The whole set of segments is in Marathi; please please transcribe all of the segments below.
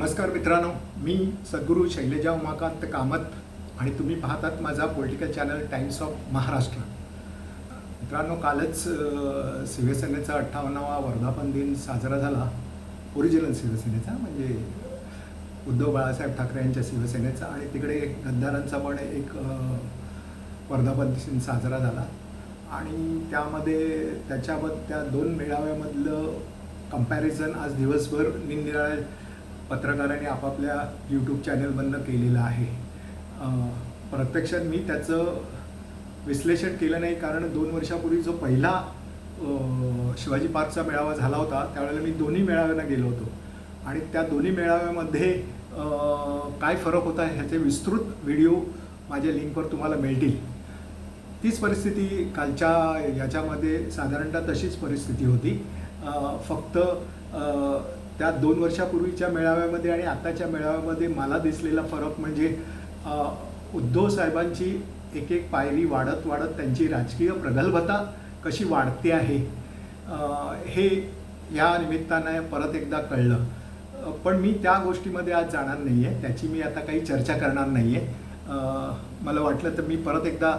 नमस्कार मित्रांनो मी सद्गुरू शैलजा उमाकांत कामत आणि तुम्ही पाहतात माझा political channel times of Maharashtra मित्रांनो कालच शिवसेनेचा अठ्ठावन्नावा वर्धापन दिन साजरा झाला. ओरिजिनल शिवसेनेचा म्हणजे उद्धव बाळासाहेब ठाकरे यांच्या शिवसेनेचा आणि तिकडे गद्दारांचा पण एक वर्धापन दिन साजरा झाला. आणि त्यामध्ये त्याच्याबद्द त्या दोन मेळाव्यामधलं कंपॅरिझन आज दिवसभर निरनिराळ्या पत्रकारांनी आपापल्या यूट्यूब चॅनलमधनं केलेलं आहे. प्रत्यक्षात मी त्याचं विश्लेषण केलं नाही कारण दोन वर्षापूर्वी जो पहिला शिवाजी पार्कचा मेळावा झाला होता त्यावेळेला मी दोन्ही मेळाव्यांना गेलो होतो. आणि त्या दोन्ही मेळाव्यामध्ये काय फरक होता ह्याचे विस्तृत व्हिडिओ माझ्या लिंकवर तुम्हाला मिळतील. तीच परिस्थिती कालच्या याच्यामध्ये साधारणतः तशीच परिस्थिती होती. फक्त त्या दोन वर्षापूर्वीच्या मेळाव्यामध्ये आणि आताच्या मेळाव्यामध्ये मला दिसलेला फरक म्हणजे उद्धव साहेबांची एक एक पायरी वाढत वाढत त्यांची राजकीय प्रगल्भता कशी वाढते आहे हे या निमित्तानं परत एकदा कळलं. पण मी त्या गोष्टीमध्ये आज जाणार नाही आहे त्याची मी आता काही चर्चा करणार नाही आहे मला वाटलं तर मी परत एकदा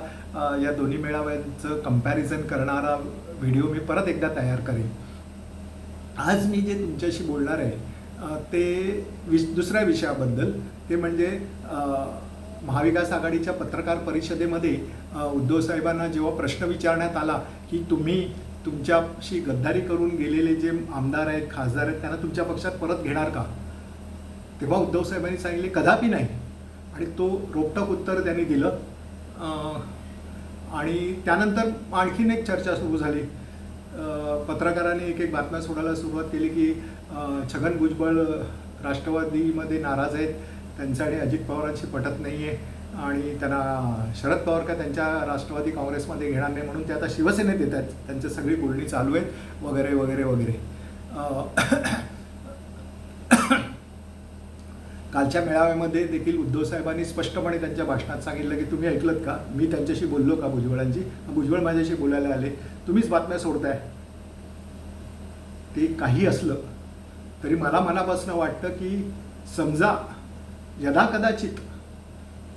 या दोन्ही मेळाव्यांचं कंपॅरिझन करणारा व्हिडिओ मी परत एकदा तयार करेन. आज मी जे तुमच्याशी बोलणार आहे ते विश दुसऱ्या विषयाबद्दल. ते म्हणजे महाविकास आघाडीच्या पत्रकार परिषदेमध्ये उद्धव साहेबांना जेव्हा प्रश्न विचारण्यात आला की तुम्ही तुमच्याशी गद्दारी करून गेलेले जे आमदार आहेत खासदार आहेत त्यांना तुमच्या पक्षात परत घेणार का? तेव्हा उद्धव साहेबांनी सांगितले कदापि नाही. आणि तो रोपटक उत्तर त्यांनी दिलं. आणि त्यानंतर आणखीन एक चर्चा सुरू झाली. पत्रकारांनी एक एक बातम्या सोडायला सुरुवात केली की छगन भुजबळ राष्ट्रवादीमध्ये नाराज आहेत. त्यांचं आणि अजित पवारांशी पटत नाही आहे आणि त्यांना शरद पवार का त्यांच्या राष्ट्रवादी काँग्रेसमध्ये घेणार नाही म्हणून ते आता शिवसेनेत येत आहेत. त्यांची सगळी बोलणी चालू आहेत. वगैरे वगैरे वगैरे. कालच्या मेळाव्यामध्ये देखील उद्धव साहेबांनी स्पष्टपणे त्यांच्या भाषणात सांगितलं की तुम्ही ऐकलत का? मी त्यांच्याशी बोललो का भुजबळांची भुजबळ माझ्याशी बोलायला आले. तुम्हीच बातम्या सोडताय. ते काही असलं तरी मला मनापासून वाटतं की समजा यदा कदाचित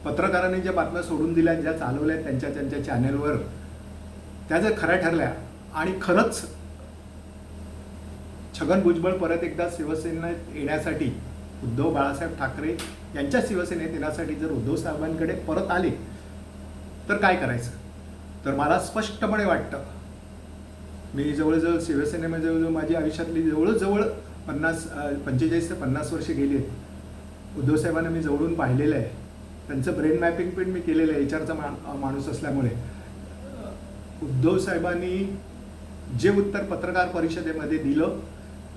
पत्रकारांनी ज्या बातम्या सोडून दिल्या ज्या चालवल्या त्यांच्या त्यांच्या चॅनेलवर त्या जर खऱ्या ठरल्या आणि खरंच छगन भुजबळ परत एकदा शिवसेनेत येण्यासाठी उद्धव बाळासाहेब ठाकरे यांच्या शिवसेनेत येण्यासाठी जर उद्धव साहेबांकडे परत आले तर काय करायचं? तर मला स्पष्टपणे वाटतं मी जवळजवळ शिवसेनेमध्ये जवळजवळ माझी आयुष्यातली जवळजवळ पन्नास पंचेचाळीस ते पन्नास वर्षे गेली आहेत. उद्धव साहेबांना मी जवळून पाहिलेलं आहे. त्यांचं ब्रेन मॅपिंग पण मी केलेलं आहे एचआरचा मा माणूस असल्यामुळे. उद्धव साहेबांनी जे उत्तर पत्रकार परिषदेमध्ये दिलं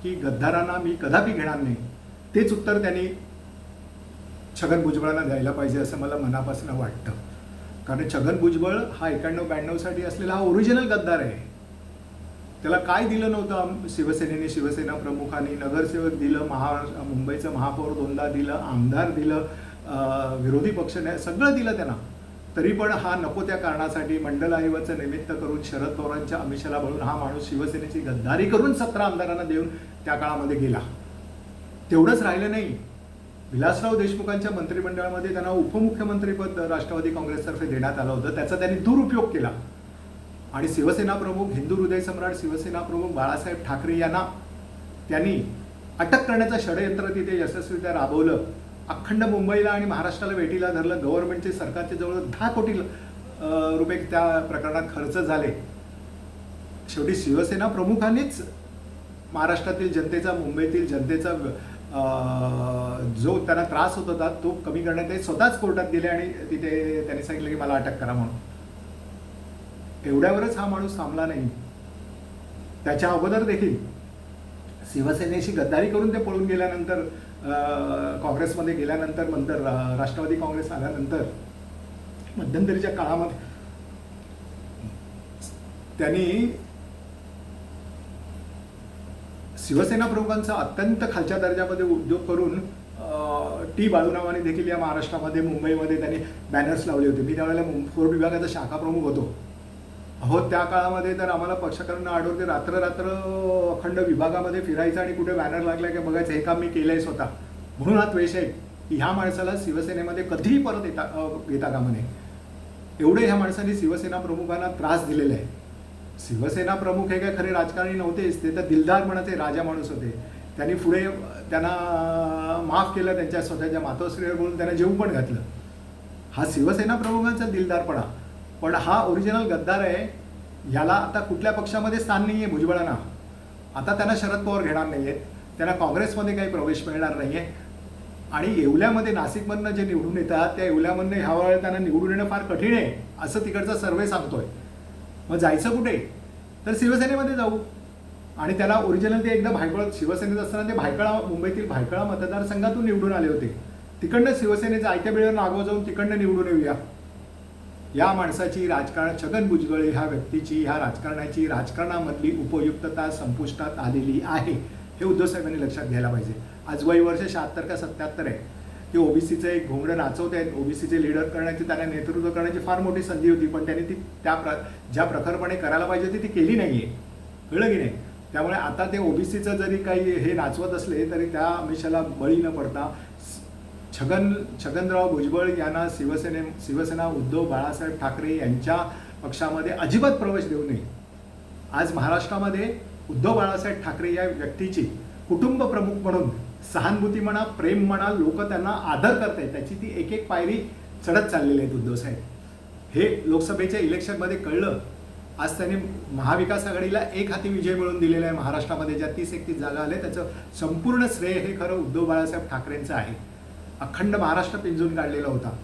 की गद्दारांना मी कदापि घेणार नाही. तेच उत्तर त्यांनी छगन भुजबळांना द्यायला पाहिजे असं मला मनापासून वाटतं. कारण छगन भुजबळ हा एकाण्णव ब्याण्णवसाठी असलेला हा ओरिजिनल गद्दार आहे. त्याला काय दिलं नव्हतं शिवसेनेने शिवसेना प्रमुखांनी? नगरसेवक दिलं महा मुंबईचं महापौर दोनदा दिलं आमदार दिलं विरोधी पक्ष नाही सगळं दिलं त्यांना. तरी पण हा नको त्या कारणासाठी मंडल आयोगाचं निमित्त करून शरद पवारांच्या अमिषाला बळून हा माणूस शिवसेनेची गद्दारी करून सतरा आमदारांना देऊन त्या काळामध्ये गेला. तेवढंच राहिलं नाही. विलासराव देशमुखांच्या मंत्रिमंडळामध्ये त्यांना उपमुख्यमंत्रीपद राष्ट्रवादी काँग्रेसतर्फे देण्यात आलं होतं. त्याचा त्यांनी दुरुपयोग केला. आणि शिवसेना प्रमुख हिंदू हृदय सम्राट शिवसेना प्रमुख बाळासाहेब ठाकरे यांना त्यांनी अटक करण्याचं षडयंत्र तिथे यशस्वीरित्या राबवलं. अखंड मुंबईला आणि महाराष्ट्राला वेटीला धरलं. गव्हर्नमेंटचे सरकारचे जवळ दहा कोटी रुपये त्या प्रकरणात खर्च झाले. शेवटी शिवसेना प्रमुखांनीच महाराष्ट्रातील जनतेचा मुंबईतील जनतेचा जो त्यांना त्रास होत होता तो कमी करण्यात ते स्वतःच कोर्टात गेले आणि तिथे त्यांनी सांगितलं की मला अटक करा म्हणून. एवढ्यावरच हा माणूस थांबला नाही. त्याच्या अगोदर देखील शिवसेनेशी गद्दारी करून ते पळून गेल्यानंतर अं, काँग्रेसमध्ये गेल्यानंतर नंतर राष्ट्रवादी काँग्रेस आल्यानंतर मध्यंतरीच्या काळामध्ये त्यांनी शिवसेना प्रमुखांचा अत्यंत खालच्या दर्जामध्ये उद्योग करून टी बाळूरावाने देखील या महाराष्ट्रामध्ये मुंबईमध्ये त्यांनी बॅनर्स लावले होते. मी त्यावेळेला मुं- फोर्ट विभागाचा शाखा प्रमुख होतो. अहो त्या काळामध्ये तर आम्हाला पक्षकारांना आढळते रात्र रात्र अखंड विभागामध्ये फिरायचं आणि कुठे बॅनर लागला की बघायचं हे काम मी केलंय स्वतः. म्हणून हा द्वेष आहे की ह्या माणसाला शिवसेनेमध्ये कधीही परत येता येता कामा नये. एवढे ह्या माणसाने शिवसेना प्रमुखांना त्रास दिलेला आहे शिवसेना प्रमुख हे काय खरे राजकारणी नव्हतेच ते तर दिलदार म्हणाचे राजा माणूस होते. त्यांनी पुढे त्यांना माफ केलं त्यांच्या स्वतःच्या मातोश्रीवर बोलून त्यांना जेवू पण घातलं. हा शिवसेना प्रमुखांचा दिलदारपणा. पण हा ओरिजिनल गद्दार आहे याला आता कुठल्या पक्षामध्ये स्थान नाही आहे भुजबळांना. आता त्यांना शरद पवार घेणार नाही आहेत त्यांना काँग्रेसमध्ये काही प्रवेश मिळणार नाही आहे आणि येवल्यामध्ये नाशिकमधनं जे निवडून येतात त्या येवल्यामधनं ह्या वेळेला त्यांना निवडून येणं फार कठीण आहे असं तिकडचा सर्वे सांगतोय. मग जायचं कुठे? तर शिवसेनेमध्ये जाऊ. आणि त्याला ओरिजिनल ते एकदा भायखळा शिवसेनेत असताना ते भायखळा मुंबईतील भायखळा मतदारसंघातून निवडून आले होते. तिकडनं शिवसेनेचा आयत्या वेळेवर नागो जाऊन तिकडनं निवडून येऊया. या माणसाची राजकारण छगन भुजबळ ह्या व्यक्तीची ह्या राजकारणाची राजकारणामधली उपयुक्तता संपुष्टात आलेली आहे. हे उद्धव साहेबांनी लक्षात घ्यायला पाहिजे. आज वय वर्ष शहात्तर का सत्याहत्तर आहे. ते ओबीसीचं एक घोंगडं नाचवत आहेत ओबीसीचे लीडर करण्याची त्यांना नेतृत्व करण्याची फार मोठी संधी होती पण त्यांनी ती त्या प्र ज्या प्रखरपणे करायला पाहिजे होती ती केली नाही आहे कळलं की नाही? त्यामुळे आता ते ओबीसीचं जरी काही हे नाचवत असले तरी त्या मिशाला बळी न पडता छगन छगनराव भुजबळ यांना शिवसेने शिवसेना उद्धव बाळासाहेब ठाकरे यांच्या पक्षामध्ये अजिबात प्रवेश देऊ नये. आज महाराष्ट्रामध्ये उद्धव बाळासाहेब ठाकरे या व्यक्तीची कुटुंब प्रमुख म्हणून सहानुभूती म्हणा प्रेम म्हणा लोक त्यांना आदर करत आहेत त्याची ती एक एक पायरी चढत चाललेली आहेत उद्धव साहेब. हे लोकसभेच्या इलेक्शनमध्ये कळलं. आज त्यांनी महाविकास आघाडीला एक हाती विजय मिळवून दिलेला आहे. महाराष्ट्रामध्ये ज्या तीस एकतीस जागा आल्या त्याचं संपूर्ण श्रेय हे खरं उद्धव बाळासाहेब ठाकरेंचं आहे. अखंड महाराष्ट्र पिंजून काढलेला होता.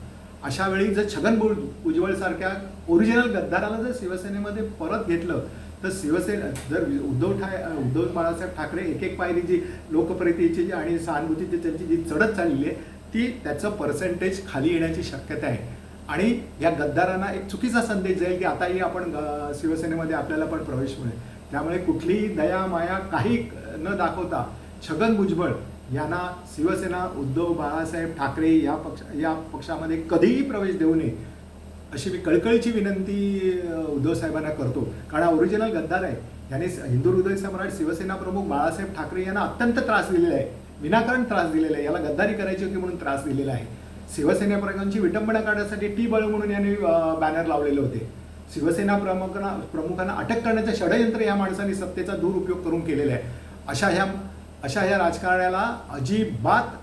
अशा वेळी जर छगन उज्ज्वल सारख्या ओरिजिनल गद्दाराला जर शिवसेनेमध्ये परत घेतलं तर शिवसेना जर उद्धव ठा उद्धव बाळासाहेब ठाकरे एक एक पायरी जी लोकप्रतीची जी आणि सहानुभूतीची त्यांची जी चढत चाललेली आहे ती त्याचं पर्सेंटेज खाली येण्याची शक्यता आहे. आणि या गद्दारांना एक चुकीचा संदेश जाईल की आताही आपण शिवसेनेमध्ये आपल्याला पण प्रवेश मिळेल. त्यामुळे कुठलीही दया माया काही न दाखवता छगन भुजबळ यांना शिवसेना उद्धव बाळासाहेब ठाकरे या पक्ष या पक्षामध्ये कधीही प्रवेश देऊ नये. अशी मी कळकळीची विनंती उद्धव साहेबांना करतो. कारण हा ओरिजिनल गद्दार आहे. याने हिंदू हृदय सम्राट शिवसेना प्रमुख बाळासाहेब ठाकरे यांना अत्यंत त्रास दिलेला आहे. विनाकारण त्रास दिलेला आहे. याला गद्दारी करायची होती म्हणून त्रास दिलेला आहे. शिवसेना प्रमुखांची विटंबना काढण्यासाठी टी बळ म्हणून यांनी बॅनर लावलेले होते. शिवसेना प्रमुखांना प्रमुखांना अटक करण्याचं षडयंत्र या माणसांनी सत्तेचा दुरुपयोग करून केलेला आहे. अशा ह्या अशा ह्या राजकारण्याला अजिबात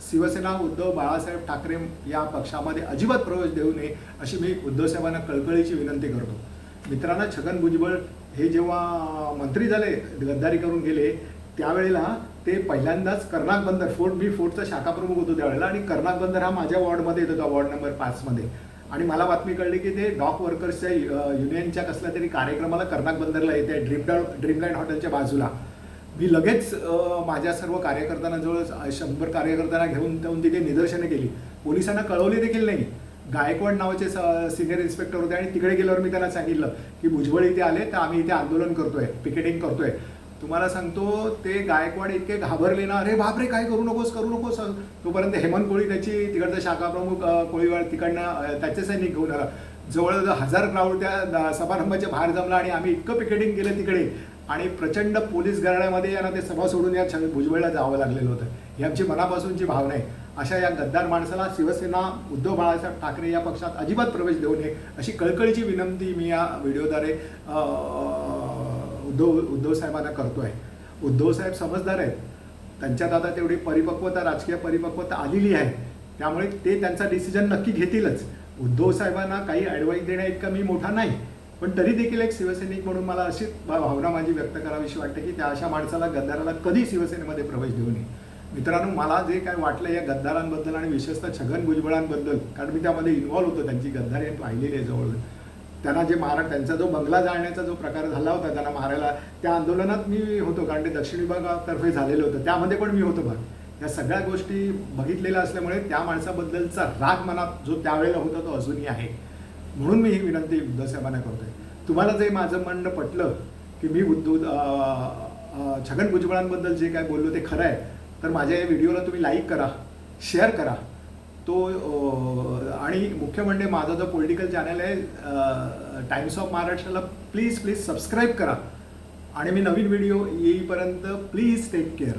शिवसेना उद्धव बाळासाहेब ठाकरे या पक्षामध्ये अजिबात प्रवेश देऊ नये अशी मी उद्धवसाहेबांना कळकळीची विनंती करतो. मित्रांनो छगन भुजबळ हे जेव्हा मंत्री झाले गद्दारी करून गेले त्यावेळेला ते पहिल्यांदाच कर्नाक बंदर फोर्ट मी फोर्टचा शाखा प्रमुख होतो त्यावेळेला आणि कर्नाक बंदर हा माझ्या वॉर्डमध्ये येत होता वॉर्ड नंबर पाचमध्ये. आणि मला बातमी कळली की ते डॉक वर्कर्सच्या युनियनच्या कसल्या तरी कार्यक्रमाला कर्नाक बंदरला येते ड्रीमलँड ड्रीमलँड हॉटेलच्या बाजूला. मी लगेच माझ्या सर्व कार्यकर्त्यांना जवळ शंभर कार्यकर्त्यांना घेऊन जाऊन तिथे निदर्शने केली. पोलिसांना कळवली देखील नाही. गायकवाड नावाचे सिनियर इन्स्पेक्टर होते आणि तिकडे गेल्यावर मी त्यांना सांगितलं की भुजबळ इथे आले तर आम्ही इथे आंदोलन करतोय पिकेटिंग करतोय. तुम्हाला सांगतो ते गायकवाड इतके घाबरले ना अरे बापरे काय करू नकोस करू नकोस. तोपर्यंत हेमंत कोळी त्याची तिकडचा शाखा प्रमुख कोळीवाड तिकडनं त्याचे सैनिक घेऊन आला. जवळ हजार क्राऊड त्या समारंभाच्या बाहेर जमला आणि आम्ही इतकं पिकेटिंग केलं तिकडे. आणि प्रचंड पोलीस घराण्यामध्ये यांना ते सभा सोडून या भुजबळला जावं लागलेलं होतं. ही आमची मनापासूनची भावना आहे. अशा या गद्दार माणसाला शिवसेना उद्धव बाळासाहेब ठाकरे या पक्षात अजिबात प्रवेश देऊ नये अशी कळकळीची विनंती मी या व्हिडिओद्वारे उद्धव उद्धव साहेबांना करतो आहे उद्धव साहेब समजदार आहेत. त्यांच्यात आता तेवढी परिपक्वता राजकीय परिपक्वता आलेली आहे. त्यामुळे ते त्यांचा डिसिजन नक्की घेतीलच. उद्धव साहेबांना काही ॲडवाईस देण्या इतका मी मोठा नाही. पण तरी देखील एक शिवसैनिक म्हणून मला अशी भावना माझी व्यक्त करावीशी वाटते की त्या अशा माणसाला गद्दाराला कधी शिवसेनेमध्ये प्रवेश देऊ नये. मित्रांनो मला जे काय वाटलं या गद्दारांबद्दल आणि विशेषतः छगन भुजबळांबद्दल कारण मी त्यामध्ये इन्व्हॉल्व्ह होतो त्यांची गद्दारी पाहिलेली आहे जवळ. त्यांना जे मारा त्यांचा जो बंगला जाळण्याचा जो प्रकार झाला होता त्यांना मारायला त्या आंदोलनात मी होतो कारण ते दक्षिण विभागातर्फे झालेलं होतं. त्यामध्ये पण मी होतो भाग. या सगळ्या गोष्टी बघितलेल्या असल्यामुळे त्या माणसाबद्दलचा राग मनात जो त्यावेळेला होता तो अजूनही आहे. म्हणून मी ही विनंती उद्धव साहेबांना करतोय. तुम्हाला जे माझं म्हणणं पटलं की मी उद्धव छगन भुजबळांबद्दल जे काय बोललो ते खरं आहे तर माझ्या या व्हिडिओला तुम्ही लाईक करा शेअर करा. तो आणि मुख्य म्हणजे माझा जो पॉलिटिकल चॅनल आहे टाइम्स ऑफ महाराष्ट्राला प्लीज प्लीज सबस्क्राईब करा. आणि मी नवीन व्हिडिओ येईपर्यंत प्लीज टेक केअर